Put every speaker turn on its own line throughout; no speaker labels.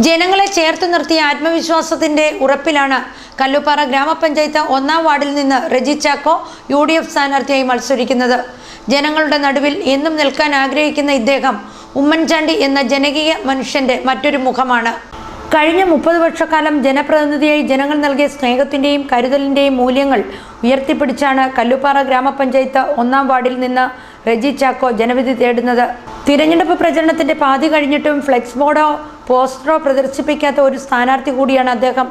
ജനങ്ങളെ ചേർത്ത് നിർത്തിയ ആത്മവിശ്വാസത്തിന്റെ ഉറപ്പിലാണ് കല്ലുപ്പാറ ഗ്രാമപഞ്ചായത്ത് ഒന്നാം വാർഡിൽ നിന്ന് Reji Chacko U D F സ്ഥാനാർത്ഥിയായി മത്സരിക്കുന്നത്. ജനങ്ങളുടെ നടുവിൽ എന്നും നിൽക്കാൻ ആഗ്രഹിക്കുന്ന ഇദ്ദേഹം ഉമ്മൻചാണ്ടി എന്ന ജനകീയ മനുഷ്യന്റെ മറ്റൊരു മുഖമാണ്. കഴിഞ്ഞ മുപ്പത് വർഷക്കാലം ജനപ്രതിനിധിയായി ജനങ്ങൾ നൽകിയ സ്നേഹത്തിന്റെയും കരുതലിന്റെയും മൂല്യങ്ങൾ ഉയർത്തിപ്പിടിച്ചാണ് കല്ലുപ്പാറ ഗ്രാമപഞ്ചായത്ത് ഒന്നാം വാർഡിൽ നിന്ന് റെജി ചാക്കോ ജനവിധി തേടുന്നത്. തിരഞ്ഞെടുപ്പ് പ്രചരണത്തിന്റെ പാതി കഴിഞ്ഞിട്ടും ഫ്ലെക്സ് ബോർഡോ പോസ്റ്ററോ പ്രദർശിപ്പിക്കാത്ത ഒരു സ്ഥാനാർത്ഥി കൂടിയാണ് അദ്ദേഹം.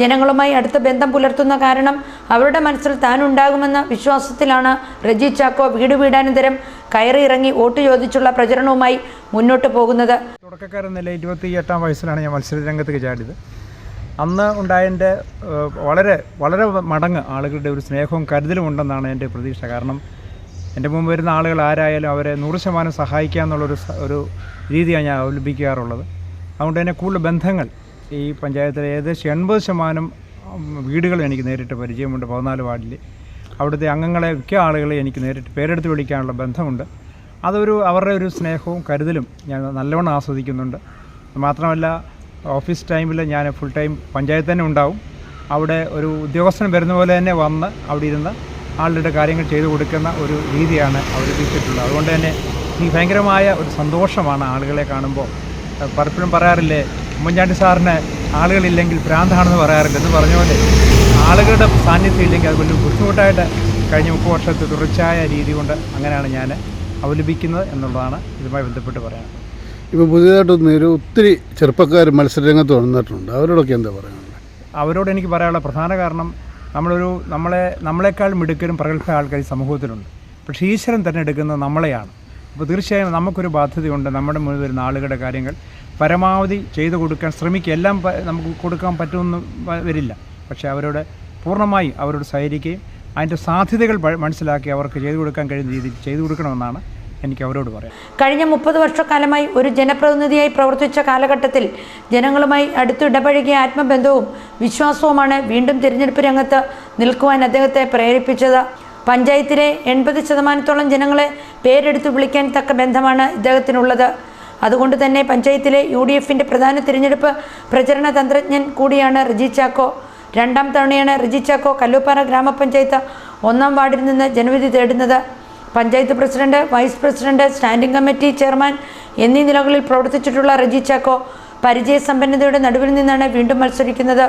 ജനങ്ങളുമായി അടുത്ത ബന്ധം പുലർത്തുന്ന കാരണം അവരുടെ മനസ്സിൽ താൻ ഉണ്ടാകുമെന്ന വിശ്വാസത്തിലാണ് റെജി ചാക്കോ വീട് വീടാനന്തരം കയറി ഇറങ്ങി വോട്ട് ചോദിച്ചുള്ള പ്രചരണവുമായി മുന്നോട്ട് പോകുന്നത്.
തുടക്കക്കാരൻ നില ഇരുപത്തി എട്ടാം വയസ്സിലാണ് ഞാൻ മത്സര രംഗത്തേക്ക് ചാടിയത്. അന്ന് ഉണ്ടായതിന്റെ വളരെ വളരെ മടങ്ങ് ആളുകളുടെ ഒരു സ്നേഹവും കരുതലും ഉണ്ടെന്നാണ് എന്റെ പ്രതീക്ഷ. കാരണം എന്റെ മുമ്പ് വരുന്ന ആളുകൾ ആരായാലും അവരെ നൂറ് ശതമാനം സഹായിക്കുക എന്നുള്ളൊരു ഒരു രീതിയാണ് ഞാൻ അവലംബിക്കാറുള്ളത്. അതുകൊണ്ട് തന്നെ കൂടുതൽ ബന്ധങ്ങൾ ഈ പഞ്ചായത്തിലെ ഏകദേശം എൺപത് ശതമാനം വീടുകൾ എനിക്ക് നേരിട്ട് പരിചയമുണ്ട് പതിനാല് വാർഡിൽ അവിടുത്തെ അംഗങ്ങളെ മിക്ക ആളുകളെ എനിക്ക് നേരിട്ട് പേരെടുത്ത് വിളിക്കാനുള്ള ബന്ധമുണ്ട്. അതൊരു അവരുടെ ഒരു സ്നേഹവും കരുതലും ഞാൻ നല്ലവണ്ണം ആസ്വദിക്കുന്നുണ്ട്. മാത്രമല്ല ഓഫീസ് ടൈമിൽ ഞാൻ ഫുൾ ടൈം പഞ്ചായത്ത് തന്നെ ഉണ്ടാവും. അവിടെ ഒരു ഉദ്യോഗസ്ഥൻ വരുന്ന പോലെ തന്നെ വന്ന് അവിടെ ഇരുന്ന് ആളുടെ കാര്യങ്ങൾ ചെയ്തു കൊടുക്കുന്ന ഒരു രീതിയാണ് അവർ അവതരിപ്പിച്ചിട്ടുള്ളത് അതുകൊണ്ട് തന്നെ ഈ ഭയങ്കരമായ ഒരു സന്തോഷമാണ് ആളുകളെ കാണുമ്പോൾ. പലപ്പോഴും പറയാറില്ലേ ഉമ്മൻചാണ്ടി സാറിന് ആളുകളില്ലെങ്കിൽ ഭ്രാന്താണെന്ന് പറയാറില്ല? എന്ന് പറഞ്ഞ പോലെ ആളുകളുടെ സാന്നിധ്യം ഇല്ലെങ്കിൽ അത് വലിയ ബുദ്ധിമുട്ടായിട്ട് കഴിഞ്ഞ മുപ്പത് വർഷത്തെ തുടർച്ചയായ രീതി കൊണ്ട് അങ്ങനെയാണ് ഞാൻ അവലംബിക്കുന്നത് എന്നുള്ളതാണ് ഇതുമായി ബന്ധപ്പെട്ട് പറയാൻ
ഇപ്പോൾ പുതിയതായിട്ട് ഒരു ഒത്തിരി ചെറുപ്പക്കാർ മത്സരരംഗത്ത് വന്നിട്ടുണ്ട്. അവരോടൊക്കെ എന്താ പറയാനുള്ളത്?
അവരോട് എനിക്ക് പറയാനുള്ള പ്രധാന കാരണം നമ്മളൊരു നമ്മളെ നമ്മളെക്കാൾ മിടുക്കരും പ്രഗത്ഭ ആൾക്കാർ സമൂഹത്തിലുണ്ട്. പക്ഷേ ഈശ്വരൻ തന്നെ എടുക്കുന്നത് നമ്മളെയാണ്. അപ്പോൾ തീർച്ചയായും നമുക്കൊരു ബാധ്യതയുണ്ട് നമ്മുടെ മുന്നിൽ വരുന്ന ആളുകളുടെ കാര്യങ്ങൾ പരമാവധി ചെയ്തു കൊടുക്കാൻ ശ്രമിക്കുക. എല്ലാം നമുക്ക് കൊടുക്കാൻ പറ്റുമെന്ന് വരില്ല. പക്ഷേ അവരോട് പൂർണമായി അവരോട് സഹകരിക്കുകയും അതിന്റെ സാധ്യതകൾ മനസ്സിലാക്കി അവർക്ക് ചെയ്തു കൊടുക്കാൻ കഴിയുന്ന രീതിയിൽ ചെയ്തു കൊടുക്കണമെന്നാണ് എനിക്ക് അവരോട് പറയാം
കഴിഞ്ഞ മുപ്പത് വർഷക്കാലമായി ഒരു ജനപ്രതിനിധിയായി പ്രവർത്തിച്ച കാലഘട്ടത്തിൽ ജനങ്ങളുമായി അടുത്തിടപഴകിയ ആത്മബന്ധവും വിശ്വാസവുമാണ് വീണ്ടും തിരഞ്ഞെടുപ്പ് രംഗത്ത് നിൽക്കുവാൻ അദ്ദേഹത്തെ പ്രേരിപ്പിച്ചത്. പഞ്ചായത്തിലെ എൺപത് ശതമാനത്തോളം ജനങ്ങളെ പേരെടുത്തു വിളിക്കാൻ തക്ക ബന്ധമാണ് ഇദ്ദേഹത്തിനുള്ളത്. അതുകൊണ്ട് തന്നെ പഞ്ചായത്തിലെ യു ഡി എഫിന്റെ പ്രധാന തിരഞ്ഞെടുപ്പ് പ്രചരണ തന്ത്രജ്ഞൻ കൂടിയാണ് റിജി ചാക്കോ. രണ്ടാം തവണയാണ് റിജി ചാക്കോ കല്ലൂപ്പാറ ഗ്രാമപഞ്ചായത്ത് ഒന്നാം വാർഡിൽ നിന്ന് ജനവിധി തേടുന്നത്. Panchayat president vice president standing committee chairman എന്നീ നിലകളിൽ പ്രവർത്തിച്ചിട്ടുള്ള റിജി ചാക്കോ പരിചയസമ്പന്നതയുടെ നടുവിൽ നിന്നാണ് വീണ്ടും മത്സരിക്കുന്നത്.